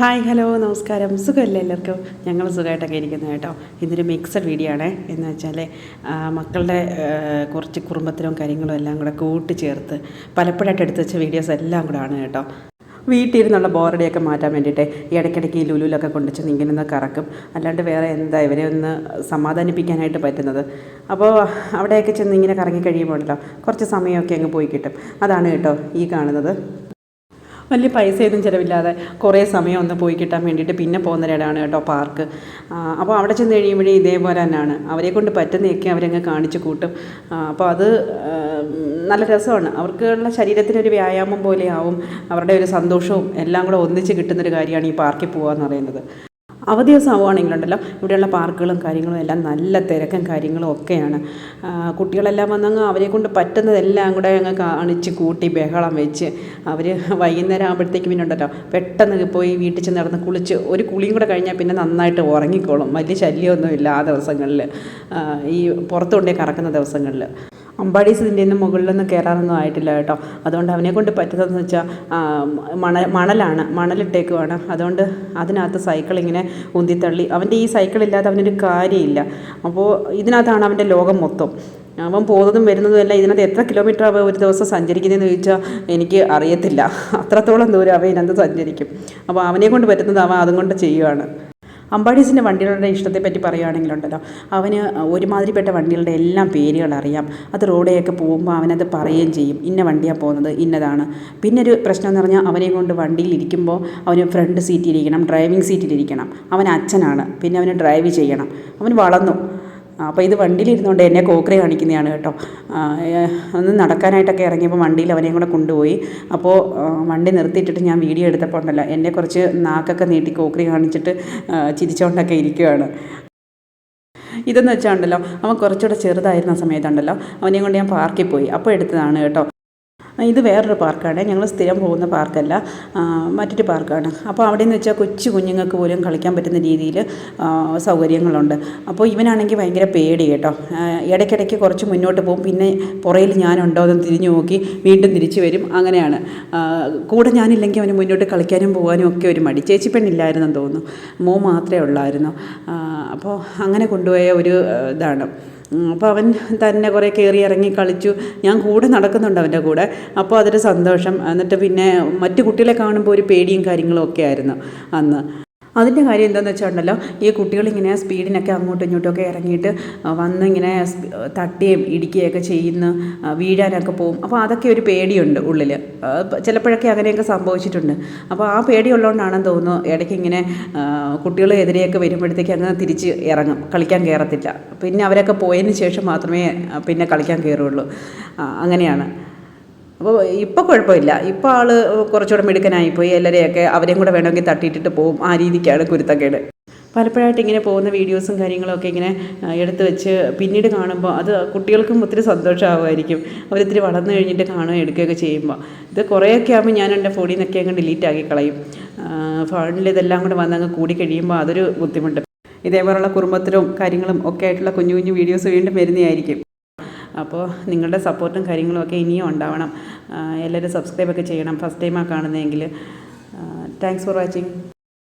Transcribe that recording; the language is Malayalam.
ഹായ് ഹലോ നമസ്കാരം. സുഖമല്ലേ എല്ലാവർക്കും? ഞങ്ങൾ സുഖമായിട്ടൊക്കെ ഇരിക്കുന്നു കേട്ടോ. ഇതൊരു മിക്സഡ് വീഡിയോ ആണ്. എന്ന് വെച്ചാൽ മക്കളുടെ കുറച്ച് കുടുംബത്തിലും കാര്യങ്ങളും എല്ലാം കൂടെ കൂട്ടിച്ചേർത്ത് പലപ്പോഴായിട്ട് എടുത്ത് വെച്ച വീഡിയോസ് എല്ലാം കൂടെ ആണ് കേട്ടോ. വീട്ടിലിരുന്നുള്ള ബോറടിയൊക്കെ മാറ്റാൻ വേണ്ടിയിട്ട് ഇടയ്ക്കിടയ്ക്ക് ഈ ലുലുലൊക്കെ കൊണ്ടുവച്ച് ഇങ്ങനെ ഒന്ന് കറക്കും. അല്ലാണ്ട് വേറെ എന്താ ഇവരെ ഒന്ന് സമാധാനിപ്പിക്കാനായിട്ട് പറ്റുന്നത്? അപ്പോൾ അവിടെയൊക്കെ ചെന്ന് ഇങ്ങനെ കറങ്ങി കഴിയുമ്പോഴല്ലോ കുറച്ച് സമയമൊക്കെ അങ്ങ് പോയി കിട്ടും. അതാണ് കേട്ടോ ഈ കാണുന്നത്. വലിയ പൈസയൊന്നും ചിലവില്ലാതെ കുറേ സമയം ഒന്ന് പോയി കിട്ടാൻ വേണ്ടിയിട്ട് പിന്നെ പോകുന്ന ഒരിടമാണ് കേട്ടോ പാർക്ക് അപ്പോൾ അവിടെ ചെന്ന് കഴിയുമ്പോഴേ ഇതേപോലെ തന്നെയാണ്. അവരെ കൊണ്ട് പറ്റുന്നതൊക്കെ അവരങ്ങ് കാണിച്ചു കൂട്ടും. അപ്പോൾ അത് നല്ല രസമാണ്. അവർക്കുള്ള ശരീരത്തിനൊരു വ്യായാമം പോലെയാവും അവരുടെ ഒരു സന്തോഷവും എല്ലാം കൂടെ ഒന്നിച്ച് കിട്ടുന്നൊരു കാര്യമാണ് ഈ പാർക്കിൽ പോകുക എന്ന് പറയുന്നത്. അവധി ആവുകയാണെങ്കിലുണ്ടല്ലോ ഇവിടെയുള്ള പാർക്കുകളും കാര്യങ്ങളും എല്ലാം നല്ല തിരക്കും കാര്യങ്ങളും ഒക്കെയാണ്. കുട്ടികളെല്ലാം വന്നങ്ങ് അവരെ കൊണ്ട് പറ്റുന്നതെല്ലാം കൂടെ അങ്ങ് കാണിച്ച് കൂട്ടി ബഹളം വെച്ച് അവർ വൈകുന്നേരം ആകുമ്പോഴത്തേക്ക് പിന്നെ ഉണ്ടല്ലോ പെട്ടെന്ന് പോയി വീട്ടിൽ ചെന്ന് നടന്ന് കുളിച്ച് ഒരു കുളിയും കൂടെ കഴിഞ്ഞാൽ പിന്നെ നന്നായിട്ട് ഉറങ്ങിക്കോളും. വലിയ ശല്യമൊന്നുമില്ല ആ ദിവസങ്ങളിൽ ഈ പുറത്തുകൊണ്ടേ കറക്കുന്ന ദിവസങ്ങളിൽ അമ്പാടീസ് ഇതിന്റെ ഒന്നും മുകളിലൊന്നും കയറാറൊന്നും ആയിട്ടില്ല കേട്ടോ. അതുകൊണ്ട് അവനെ കൊണ്ട് പറ്റുന്നതെന്ന് വെച്ചാൽ മണ മണലാണ് മണലിട്ടേക്കുവാണ്. അതുകൊണ്ട് അതിനകത്ത് സൈക്കിൾ ഇങ്ങനെ ഉന്തിത്തള്ളി. അവന്റെ ഈ സൈക്കിൾ ഇല്ലാതെ അവനൊരു കാര്യമില്ല. അപ്പോൾ ഇതിനകത്താണ് അവന്റെ ലോകം മൊത്തം. അവൻ പോകുന്നതും വരുന്നതും എല്ലാം ഇതിനകത്ത് എത്ര കിലോമീറ്റർ അവ ഒരു ദിവസം സഞ്ചരിക്കുന്നതെന്ന് ചോദിച്ചാൽ എനിക്ക് അറിയത്തില്ല. അത്രത്തോളം ദൂരം അവൻ ഇതിനകത്ത് സഞ്ചരിക്കും. അപ്പോൾ അവനെ കൊണ്ട് പറ്റുന്നത് അവൻ അതും കൊണ്ട് ചെയ്യുവാണ്. അമ്പാടീസിന്റെ വണ്ടികളുടെ ഇഷ്ടത്തെപ്പറ്റി പറയുകയാണെങ്കിലുണ്ടല്ലോ അവന് ഒരുമാതിരിപ്പെട്ട വണ്ടികളുടെ എല്ലാം പേരുകൾ അറിയാം. അത് റോഡേയൊക്കെ പോകുമ്പോൾ അവനത് പറയുകയും ചെയ്യും. ഇന്ന വണ്ടിയാണ് പോകുന്നത്? ഇന്നതാണ്. പിന്നെ ഒരു പ്രശ്നം എന്ന് പറഞ്ഞാൽ അവനെ കൊണ്ട് വണ്ടിയിൽ ഇരിക്കുമ്പോൾ അവന് ഫ്രണ്ട് സീറ്റിലിരിക്കണം ഡ്രൈവിംഗ് സീറ്റിലിരിക്കണം. അവൻ അച്ഛനാണ്. പിന്നെ അവന് ഡ്രൈവ് ചെയ്യണം. അവൻ വളർന്നു. അപ്പോൾ ഇത് വണ്ടിയിലിരുന്നുകൊണ്ട് എന്നെ കോക്കറി കാണിക്കുന്നതാണ് കേട്ടോ. ഒന്ന് നടക്കാനായിട്ടൊക്കെ ഇറങ്ങിയപ്പോൾ വണ്ടിയിൽ അവനെയും കൂടെ കൊണ്ടുപോയി. അപ്പോൾ വണ്ടി നിർത്തിയിട്ടിട്ട് ഞാൻ വീഡിയോ എടുത്തപ്പോൾ ഉണ്ടല്ലോ എന്നെ കുറച്ച് നാക്കൊക്കെ നീട്ടി കോക്കറി കാണിച്ചിട്ട് ചിരിച്ചുകൊണ്ടൊക്കെ ഇരിക്കുകയാണ് ഇതെന്ന് വെച്ചാൽ ഉണ്ടല്ലോ അവൻ കുറച്ചുകൂടെ ചെറുതായിരുന്ന സമയത്തുണ്ടല്ലോ അവനെയും കൊണ്ട് ഞാൻ പാർക്കിൽ പോയി. അപ്പോൾ എടുത്തതാണ് കേട്ടോ. ഇത് വേറൊരു പാർക്കാണ്. ഞങ്ങൾ സ്ഥിരം പോകുന്ന പാർക്കല്ല മറ്റൊരു പാർക്കാണ്. അപ്പോൾ അവിടെ നിന്ന് വെച്ചാൽ കൊച്ചു കുഞ്ഞുങ്ങൾക്ക് പോലും കളിക്കാൻ പറ്റുന്ന രീതിയിൽ സൗകര്യങ്ങളുണ്ട്. അപ്പോൾ ഇവനാണെങ്കിൽ ഭയങ്കര പേടി കേട്ടോ. ഇടയ്ക്കിടയ്ക്ക് കുറച്ച് മുന്നോട്ട് പോകും. പിന്നെ പുറയിൽ ഞാനുണ്ടോ എന്ന് തിരിഞ്ഞു നോക്കി വീണ്ടും തിരിച്ചു വരും. അങ്ങനെയാണ്. കൂടെ ഞാനില്ലെങ്കിൽ അവന് മുന്നോട്ട് കളിക്കാനും പോകാനും ഒക്കെ ഒരു മടി. ചേച്ചി പെണ്ണില്ലായിരുന്നെന്ന് തോന്നുന്നു. മോ മാത്രമേ ഉള്ളായിരുന്നു. അപ്പോൾ അങ്ങനെ കൊണ്ടുപോയ ഒരു ഇതാണ്. അപ്പോൾ അവൻ തന്നെ കുറേ കയറി ഇറങ്ങി കളിച്ചു. ഞാൻ കൂടെ നടക്കുന്നുണ്ട് അവന്റെ കൂടെ. അപ്പോൾ അതൊരു സന്തോഷം. എന്നിട്ട് പിന്നെ മറ്റു കുട്ടികളെ കാണുമ്പോൾ ഒരു പേടിയും കാര്യങ്ങളും ഒക്കെ ആയിരുന്നു അന്ന്. അതിന്റെ കാര്യം എന്താണെന്ന് വെച്ചിട്ടുണ്ടല്ലോ ഈ കുട്ടികളിങ്ങനെ സ്പീഡിനൊക്കെ അങ്ങോട്ടും ഇങ്ങോട്ടും ഒക്കെ ഇറങ്ങിയിട്ട് വന്ന് ഇങ്ങനെ തട്ടുകയും ഇടിക്കുകയൊക്കെ ചെയ്യുന്ന വീഴാനൊക്കെ പോകും അപ്പോൾ അതൊക്കെ ഒരു പേടിയുണ്ട് ഉള്ളിൽ ചിലപ്പോഴൊക്കെ അങ്ങനെയൊക്കെ സംഭവിച്ചിട്ടുണ്ട്. അപ്പോൾ ആ പേടിയുള്ളതുകൊണ്ടാണെന്ന് തോന്നുന്നു ഇടയ്ക്ക് ഇങ്ങനെ കുട്ടികൾ എതിരെയൊക്കെ വരുമ്പോഴത്തേക്ക് അങ്ങ് തിരിച്ച് ഇറങ്ങും കളിക്കാൻ കയറത്തില്ല. പിന്നെ അവരൊക്കെ പോയതിന് ശേഷം മാത്രമേ പിന്നെ കളിക്കാൻ കയറുള്ളൂ അങ്ങനെയാണ്. അപ്പോൾ ഇപ്പോൾ കുഴപ്പമില്ല. ഇപ്പോൾ ആൾ കുറച്ചുകൂടെ മിടുക്കനായിപ്പോയി. എല്ലാവരെയൊക്കെ അവരെയും കൂടെ വേണമെങ്കിൽ തട്ടിയിട്ടിട്ട് പോകും ആ രീതിക്കാണ് കുരുത്തക്കേട്. പലപ്പോഴായിട്ട് ഇങ്ങനെ പോകുന്ന വീഡിയോസും കാര്യങ്ങളൊക്കെ ഇങ്ങനെ എടുത്തു വെച്ച് പിന്നീട് കാണുമ്പോൾ അത് കുട്ടികൾക്കും ഒത്തിരി സന്തോഷമാവുമായിരിക്കും. അവരൊത്തിരി വളർന്നു കഴിഞ്ഞിട്ട് കാണുകയും എടുക്കുകയൊക്കെ ചെയ്യുമ്പോൾ. ഇത് കുറേയൊക്കെ ആകുമ്പോൾ ഞാൻ എന്റെ ഫോണിൽ നിന്നൊക്കെ അങ്ങ് ഡിലീറ്റ് ആക്കി കളയും. ഫോണിൽ ഇതെല്ലാം കൂടെ വന്നങ്ങ് കൂടി കഴിയുമ്പോൾ അതൊരു ബുദ്ധിമുട്ട്. ഇതേപോലുള്ള കുടുംബത്തിലും കാര്യങ്ങളും ഒക്കെ ആയിട്ടുള്ള കുഞ്ഞു കുഞ്ഞു വീഡിയോസ് വീണ്ടും വരുന്നതായിരിക്കും. അപ്പോൾ നിങ്ങളുടെ സപ്പോർട്ടും കാര്യങ്ങളും ഒക്കെ ഇനിയും ഉണ്ടാവണം. എല്ലാവരും സബ്സ്ക്രൈബൊക്കെ ചെയ്യണം. ഫസ്റ്റ് ടൈമാണ് കാണുന്നതെങ്കിൽ താങ്ക്സ് ഫോർ വാച്ചിങ്